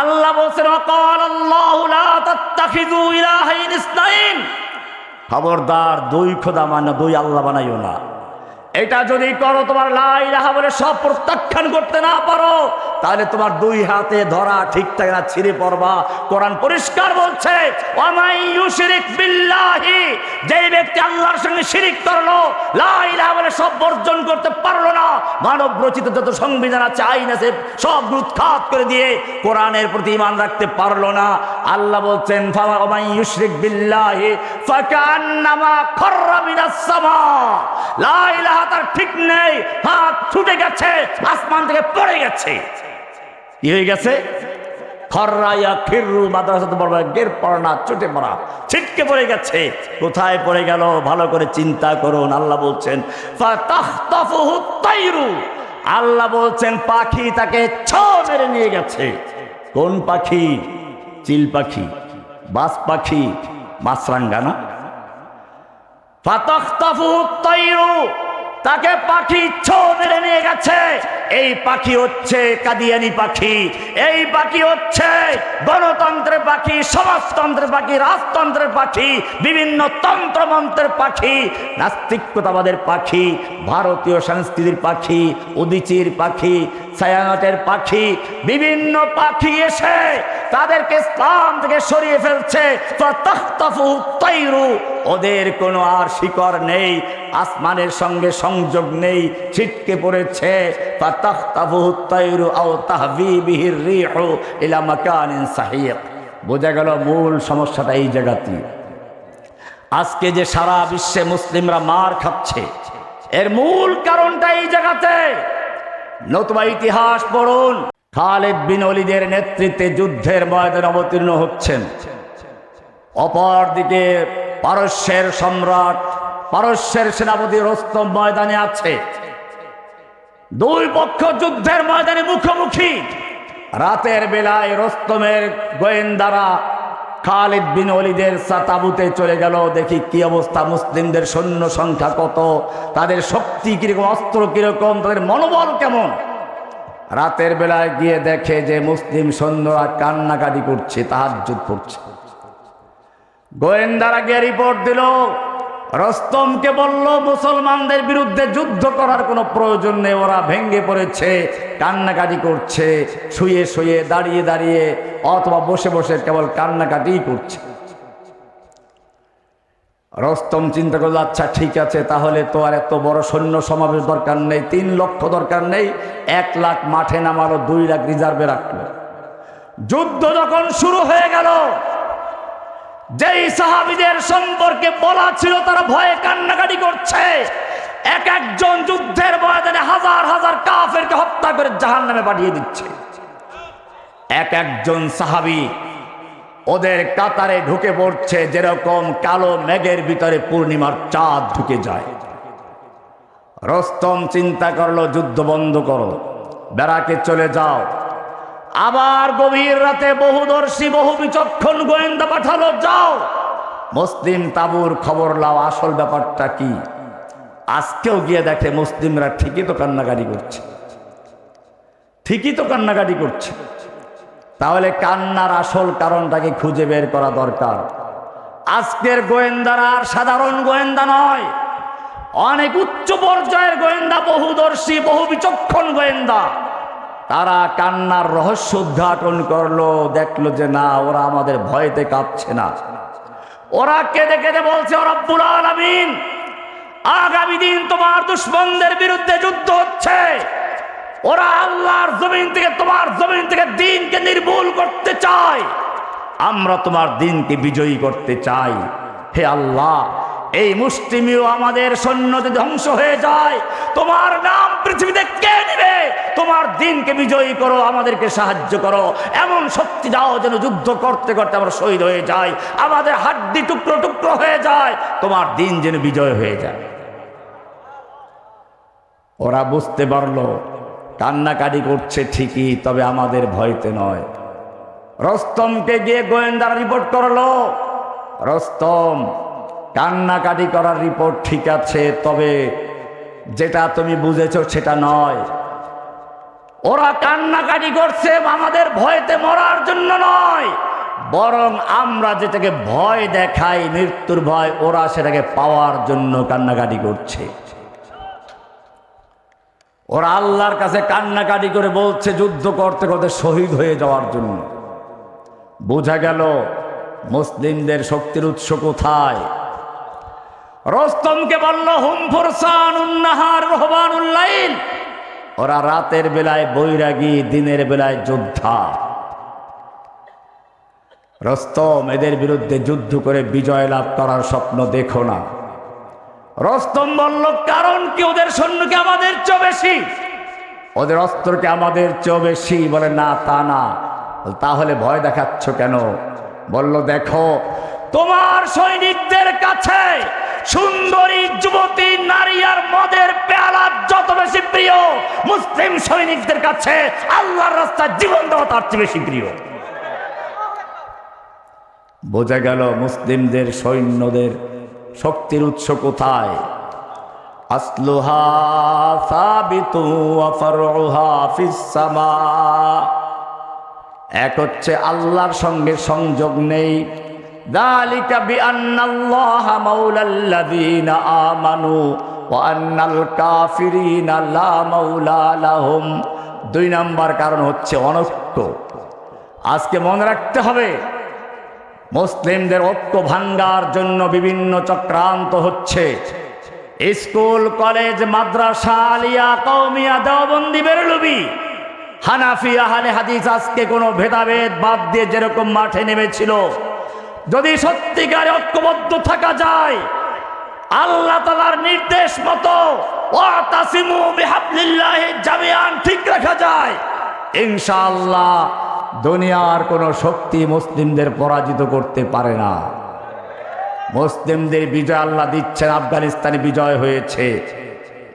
আল্লাহ বলছেন খবরদার, দুই খোদা মানে দুই আল্লাহ বানাইও না। এটা যদি করো, তোমার লাই রাহা বলে সব প্রত্যাখ্যান করতে না পারো তাহলে তোমার দুই হাতে ধরা ঠিকঠাক না, ছিঁড়ে পড়বা। কোরআন পরিষ্কার বলছে যেই ব্যক্তি আল্লাহর সঙ্গে শিরিক করল বলে সব বর্জন করতে পারল না। মানব রচিত যত সংবিধান আছে, আইন আছে, সব উৎখাত করে দিয়ে কোরআনের প্রতি ইমান রাখতে পারল না। আল্লাহ বলছেন লা তার ঠিক নেই, হাত ছুটে গেছে, আসমান থেকে পড়ে গেছে। কি হয়ে গেছে? খররাইয়া খিররু মাদ্রাসাতে পড়বে গের পড়া চুটে পড়া, ছিটকে পড়ে গেছে। কোথায় পড়ে গেল? ভালো করে চিন্তা করুন, আল্লাহ বলছেন আল্লাহ বলছেন, পাখি তাকে ছ মেরে নিয়ে গেছে। কোন পাখি? চিল পাখি, বাস পাখি, মাছরাঙ্গা না? ফাতাখতাফুহু তাইরু তাকে পাখি ছো মেরে নিয়ে গেছে। এই পাখি হচ্ছে কাদিয়ানি পাখি, এই পাখি হচ্ছে গণতন্ত্রের পাখি, সমাজতন্ত্রের পাখি, রাজতন্ত্রের পাখি, বিভিন্ন তন্ত্রমন্ত্রের পাখি, নাস্তিকতাবাদের পাখি, ভারতীয় সংস্কৃতির পাখি, উদিচির পাখি, ছায়ানটের পাখি, বিভিন্ন পাখি এসে তাদেরকে ইসলাম থেকে সরিয়ে ফেলছে। ওদের কোনো আর শিকড় নেই, আসমানের সঙ্গে সংযোগ নেই, ছিটকে পড়েছে। বোঝা গেল মূল সমস্যাটা এই জায়গাতে আজকে যে সারা বিশ্বে মুসলিমরা মার খাচ্ছে, এর মূল কারণটা এই জায়গাতে। নতুবা ইতিহাস পড়ুন, খালেদ বিন অলিদের নেতৃত্বে যুদ্ধের ময়দানে অবতীর্ণ হচ্ছেন। অপরদিকে পারস্যের সম্রাট, পারস্যের সেনাপতি রস্তম ময়দানে আছে। দুই পক্ষ যুদ্ধের ময়দানে মুখোমুখি। রাতের বেলায় রস্তমের গোয়েন্দারা খালিদ বিন অলিদের তাবুতে চলে গেল। দেখি কি অবস্থা, মুসলিমদের সৈন্য সংখ্যা কত, তাদের শক্তি কীরকম, অস্ত্র কীরকম, তাদের মনোবল কেমন? রাতের বেলায় গিয়ে দেখে যে মুসলিম সৈন্যরা কান্নাকাটি করছে, তাহাজ্জুদ পড়ছে। গোয়েন্দারা গিয়ে রিপোর্ট দিল, রস্তমকে বলল, মুসলমানদের বিরুদ্ধে যুদ্ধ করার কোনো প্রয়োজন নেই, ওরা ভেঙ্গে পড়েছে, কান্নাকাটি করছে, শুয়ে শুয়ে, দাঁড়িয়ে দাঁড়িয়ে, অথবা বসে বসে কেবল কান্নাকাটিই করছে। রস্তম চিন্তা করল আচ্ছা ঠিক আছে, তাহলে তো আর এত বড় সৈন্য সমাবেশ দরকার নেই, তিন লক্ষ দরকার নেই, এক লাখ মাঠে নামালো, দুই লাখ রিজার্ভে রাখল। যুদ্ধ যখন শুরু হয়ে গেল যেই সাহাবিদের সম্পর্কে বলা ছিল তারা ভয়ে কান্নাকাটি করছে। এক একজন যুদ্ধের ময়দানে হাজার হাজার কাফেরকে হত্যা করে জাহান নামে পাঠিয়ে দিচ্ছে। এক একজন সাহাবি ওদের কাতারে ঢুকে পড়ছে, যেরকম কালো মেঘের ভিতরে পূর্ণিমার চাঁদ ঢুকে যায়। রস্তম, চিন্তা করল, যুদ্ধ বন্ধ করো। বেড়াকে চলে যাও। আবার গভীর রাতে বহুদর্শী বহু বিচক্ষণ গোয়েন্দা পাঠালো, যাও। মুসলিম তাবুর খবর লাও, আসল ব্যাপারটা কি? আজকেও গিয়ে দেখে মুসলিমরা ঠিকই তো কান্নাকাটি করছে। ঠিকই তো কান্নাকাটি করছে। তাহলে কান্নার আসল কারণটাকে খুঁজে বের করা দরকার। আজকের গোয়েন্দারা আর সাধারণ গোয়েন্দা নয়। অনেক উচ্চ পর্যায়ের গোয়েন্দা, বহুদর্শী বহু বিচক্ষণ গোয়েন্দা। তারা কান্নার রহস্য উদ্ঘাটন করল, দেখল যে না, ওরা আমাদের ভয়তে কাঁপছে না। ওরা কেঁদে কেঁদে বলছে ওরা পুরান আমিন আগামী দিন তোমার দুশ্মনদের বিরুদ্ধে যুদ্ধ হচ্ছে। ওরা আল্লাহর জমিন থেকে, তোমার জমিন থেকে দিনকে নির্মূল করতে চায়। আমরা তোমার দিনকে বিজয়ী করতে চাই। হে আল্লাহ এই মুষ্টিমিও আমাদের সৈন্য যদি ধ্বংস হয়ে যায়। তোমার নাম পৃথিবীতে কে নিবে? তোমার দিনকে বিজয়ী করো, আমাদেরকে সাহায্য করো। এমন শক্তি দাও যেন যুদ্ধ করতে করতে আমরা শহীদ হয়ে যাই। আমাদের হাড্ডি টুকরো টুকরো হয়ে যায়। তোমার দিন যেন বিজয় হয়ে যায়। ওরা বুঝতে পারল, কান্নাকাটি করছে ঠিকই, তবে আমাদের ভয়তে নয়। রস্তমকে গিয়ে গোয়েন্দারা রিপোর্ট করল। রস্তম কান্নাকাটি করার রিপোর্ট ঠিক আছে, তবে যেটা তুমি বুঝেছ সেটা নয়। ওরা কান্নাকাটি করছে আমাদের ভয়তে মরার জন্য নয়, বরং আমরা যেটাকে ভয় দেখাই, মৃত্যুর ভয়, ওরা সেটাকে পাওয়ার জন্য কান্নাকাটি করছে। ওরা আল্লাহর কাছে কান্নাকাটি করে বলছে, যুদ্ধ করতে করতে শহীদ হয়ে যাওয়ার জন্য। বোঝা গেল, মুসলিমদের শক্তির উৎস কোথায়? রস্তমকে বলল, হুম, ফুরসান উন্নাহার রহবান উল্লাইল ওরা রাতের বেলায় বৈরাগী, দিনের বেলায় যোদ্ধা। রস্তম এদের বিরুদ্ধে যুদ্ধ করে বিজয় লাভ করার স্বপ্ন দেখো না। রস্তম বলল, কারণ কি ওদের সৈন্যকে আমাদের চেয়ে বেশি? ওদের অস্ত্রকে আমাদের চেয়ে বেশি। বলে, না, তা না। তাহলে ভয় দেখাচ্ছ কেন? বলল, দেখো তোমার সৈনিকদের কাছে সুন্দরী যুবতী নারী আর মদের পেয়ালা যত বেশি প্রিয়, মুসলিম সৈনিকদের কাছে আল্লাহর রাস্তায় জীবন দেওয়া তার চেয়ে বেশি প্রিয়। বোঝা গেল মুসলিমদের সৈন্যদের শক্তির উৎস কোথায়? এক হচ্ছে আল্লাহর সঙ্গে সংযোগ নেই দালিকা বিআন্নাল্লাহা মাওলাল্লাযীনা আমানু ওয়া আন্নাল কাফিরিনা লা মাওলা লাহুম দুই নাম্বার কারণ হচ্ছে অনৈক্য। আজকে মনে রাখতে হবে, মুসলিমদের ঐক্য ভাঙ্গার জন্য বিভিন্ন চক্রান্ত হচ্ছে। স্কুল, কলেজ, মাদ্রাসা, আলিয়া কৌমিয়া দেওবন্দি, বেরলুবি। হানাফি, আহলে হাদিস আজকে কোনো ভেদাভেদ বাদ দিয়ে যেরকম মাঠে নেমেছিল যদি সত্যিকারে ঐক্যবদ্ধ থাকা যায়, আল্লাহ তালার নির্দেশ মতো জামিআন ঠিক রাখা যায়। ইনশাআল্লাহ দুনিয়ার কোনো শক্তি মুসলিমদের পরাজিত করতে পারে না। মুসলিমদের বিজয় আল্লাহ দিচ্ছেন, আফগানিস্তানে বিজয় হয়েছে।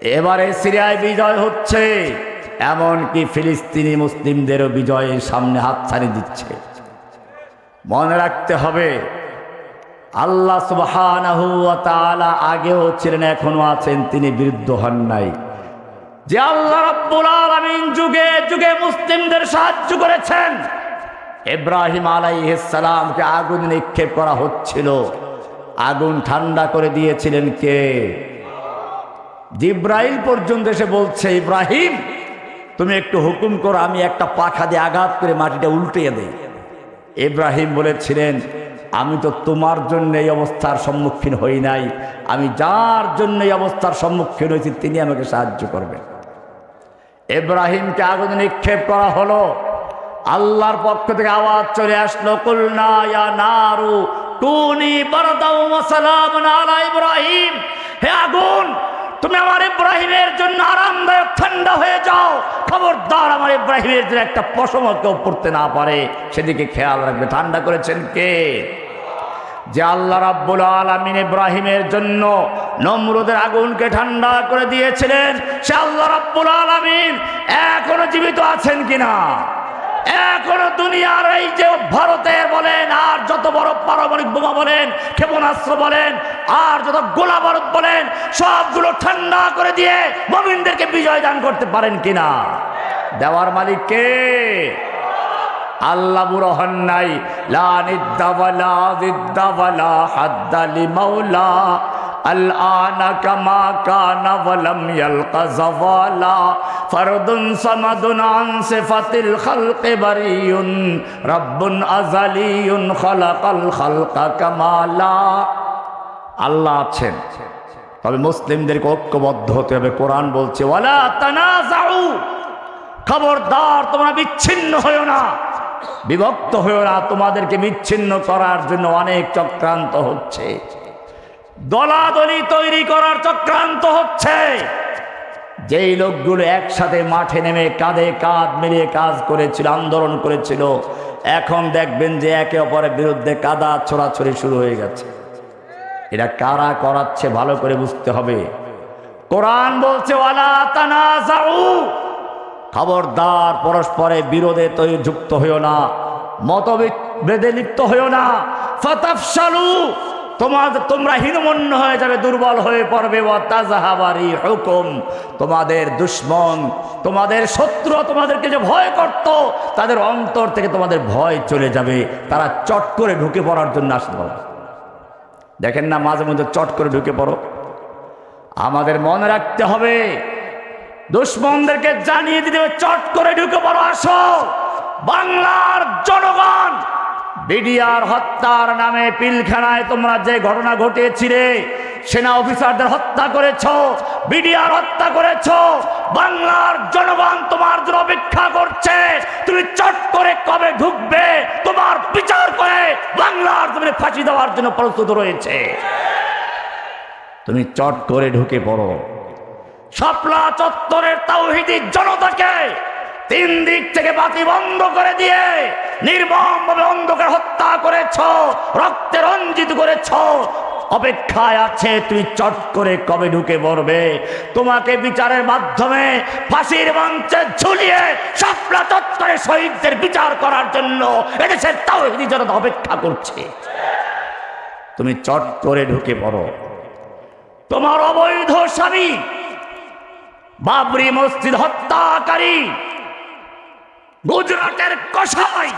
এবারে সিরিয়ায় বিজয় হচ্ছে, এমনকি ফিলিস্তিনি মুসলিমদেরও বিজয়ের সামনে হাতছানি দিচ্ছে। মনে রাখতে হবে, আল্লাহ তাআলা আগেও ছিলেন এখনও আছেন, তিনি বিরুদ্ধ হন নাই। যে আল্লাহ রাব্বুল আলামিন যুগে যুগে মুসলিমদের সাহায্য করেছেন, ইব্রাহিম আলাইহিস সালামকে আগুন নিক্ষেপ করা হচ্ছিল। আগুন ঠান্ডা করে দিয়েছিলেন কে? জিব্রাইল পর্যন্ত এসে বলছে, ইব্রাহিম, তুমি একটু হুকুম করো, আমি একটা পাখা দিয়ে আঘাত করে মাটিটা উল্টিয়ে দেই। ইব্রাহিম বলেছিলেন, আমি তো তোমার জন্য এই অবস্থার সম্মুখীন হই নাই। আমি যার জন্য এই অবস্থার সম্মুখীন হয়েছি, তিনি আমাকে সাহায্য করবেন। ইব্রাহিমকে আগুন নিক্ষেপ করা হলো। আল্লাহর পক্ষ থেকে আওয়াজ চলে আসলো, কুলনা ইব্রাহিম। হে আগুন, তুমি আমার ইব্রাহিমের জন্য আরামদায়ক ঠান্ডা হয়ে যাও। খবরদার আমার ইব্রাহিমের জন্য একটা পশম কেউ পড়তে না পারে। সেদিকে খেয়াল রাখবে। ঠান্ডা করেছেন কে? যে আল্লাহ রাব্বুল আলামিন ইব্রাহিমের জন্য নমরুদের আগুনকে ঠান্ডা করে দিয়েছিলেন, সে আল্লাহ রাব্বুল আলামিন এখনও জীবিত আছেন কিনা? এখনও দুনিয়ার এই যে ভারতের বলেন, আর যত বড় পারমাণবিক বোমা বলেন, ক্ষেপণাস্ত্র বলেন, আর যত গোলা বারুদ বলেন, সবগুলো ঠান্ডা করে দিয়ে মমিনদেরকে বিজয় দান করতে পারেন কিনা? দেওয়ার মালিক কে? আল্লাহ লা হাদ্দালি الآن كما كان ولم يلق زوالا فرد صمد عن صفة الخلق بري رب أزلي خلق الخلق كمالا আল্লাহ আছেন তবে মুসলিমদেরকে ঐক্যবদ্ধ হতে হবে কোরআন বলছে ওয়ালা তানাজাউ খবরদার তোমরা বিচ্ছিন্ন হয়েও না বিভক্ত হয়েও না তোমাদেরকে বিচ্ছিন্ন করার জন্য অনেক চক্রান্ত হচ্ছে দলাদলি তৈরি করার চক্রান্ত হচ্ছে। যেই লোকগুলো একসাথে মাঠে নেমে কাঁধে কাঁধ মিলিয়ে কাজ করেছিল, আন্দোলন করেছিল, এখন দেখবেন যে একে অপরের বিরুদ্ধে কাদা ছোড়াছড়ি শুরু হয়ে গেছে। এটা কারা করাচ্ছে ভালো করে বুঝতে হবে। কোরআন বলছে খবরদার পরস্পরে বিরোধে তৈরি যুক্ত হইও না মতভেদে লিপ্ত হইও না। তোমার তোমরা হীনমন্য হয়ে যাবে, দুর্বল হয়ে পড়বে। ও তাজাহাবারি হুকুম। তোমাদের দুশ্মন, তোমাদের শত্রু তোমাদেরকে যে ভয় করত, তাদের অন্তর থেকে তোমাদের ভয় চলে যাবে। তারা চট করে ঢুকে পড়ার জন্য আসতে পারবে। দেখেন না, মাঝে মধ্যে চট করে ঢুকে পড়ো। আমাদের মনে রাখতে হবে, দুশ্মনদেরকে জানিয়ে দিতে চট করে ঢুকে পড়ো, আসো। বাংলার জনগণ বিডিআর হত্যার নামে পিলখানায় তোমরা যে ঘটনা ঘটিয়েছিলে, সেনা অফিসারদের হত্যা করেছ, বিডিআর হত্যা করেছ, বাংলার জনগণ তোমার জন্য অপেক্ষা করছে। তুমি চট করে কবে ঢুকবে? তোমার বিচার করে বাংলার তুমি ফাঁসি দেওয়ার জন্য প্রস্তুত রয়েছে। তুমি চট করে ঢুকে পড়ো। শাপলা চত্বরের তাওহিদি জনতাকে তিন দিক থেকে বাতি বন্ধ করে দিয়ে, নির্মমভাবে অন্ধকার হত্যা করেছ, রক্তে রঞ্জিত করেছ। অপেক্ষায় আছে তুই চট করে কবে ঢুকে পড়বে? তোমাকে বিচারের মাধ্যমে ফাঁসির মঞ্চে ঝুলিয়ে শাপলা চত্বরে শহীদদের বিচার করার জন্য এদেশের তাওহিদি জনতা অপেক্ষা করছে। তুমি চট করে ঢুকে পড়ো। তোমার অবৈধ স্বামী বাবরি মসজিদ হত্যাকারী গুজরাটের কষাই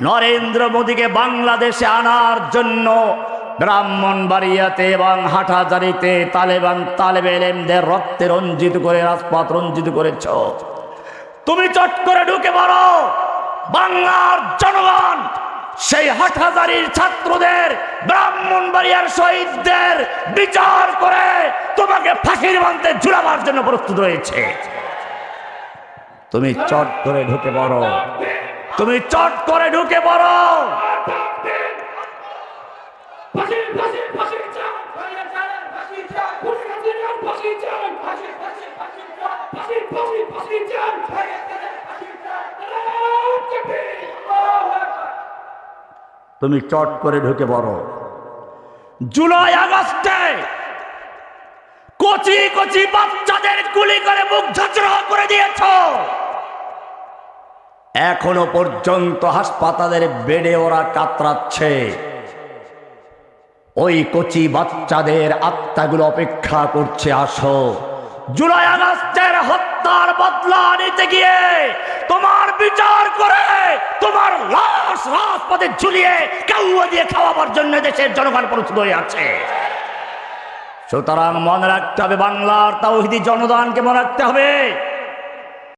নরেন্দ্র মোদীকে বাংলাদেশে আনার জন্য ব্রাহ্মণবাড়িয়াতে এবং হাটাজারিতে তালেবান তালেবে এলেমদের রক্তে রঞ্জিত করে, রাজপথ রঞ্জিত করেছ। তুমি চট করে ঢুকে পড়ো। বাংলার জনগণ, সেই হাটহাজারির ছাত্রদের, ব্রাহ্মণবাড়িয়ার শহীদদের বিচার করে তোমাকে ফাঁসির মন্ত্রে ঝুলাবার জন্য প্রস্তুত রয়েছে। তুমি চট করে ঢুকে পড়ো। তুমি চট করে ঢুকে পড়ো। তুমি চট করে ঢুকে পড়ো। জুলাই আগস্টে কচি কচি বাচ্চাদের গুলি করে মুখ ঝাঁচড়া করে দিয়েছ। এখনও পর্যন্ত হাসপাতালের বেডে ওরা কাতরাচ্ছে। ওই কচি বাচ্চাদের আত্মাগুলো অপেক্ষা করছে, আসো। জুলাই আগস্টের হত্যার বদলা নিতে গিয়ে তোমার বিচার করে তোমার লাশ রাজপথে ঝুলিয়ে কাউয়া দিয়ে খাওয়াবার জন্য দেশের জনগণ প্রস্তুত হয়ে আছে। সুতরাং মনে রাখতে হবে বাংলার তাওহিদি জনদানকে মনে রাখতে হবে।